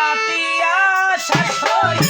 কাটিয়া হইয়া